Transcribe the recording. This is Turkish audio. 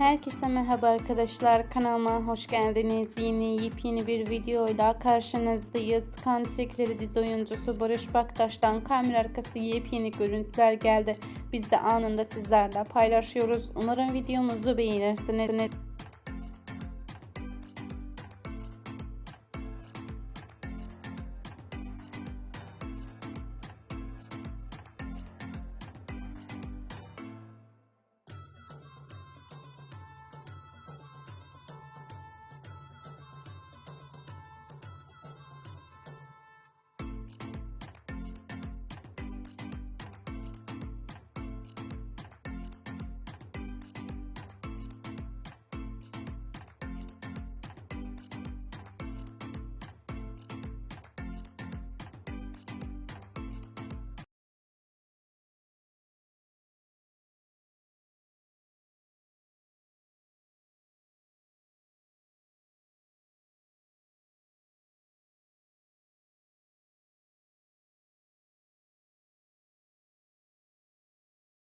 Herkese merhaba arkadaşlar kanalıma hoş geldiniz. Yeni yepyeni bir videoyla karşınızdayız. Kan Çiçekleri dizi oyuncusu Barış Baktaş'tan kamera arkası yepyeni görüntüler geldi. Biz de anında sizlerle paylaşıyoruz. Umarım videomuzu beğenirsiniz.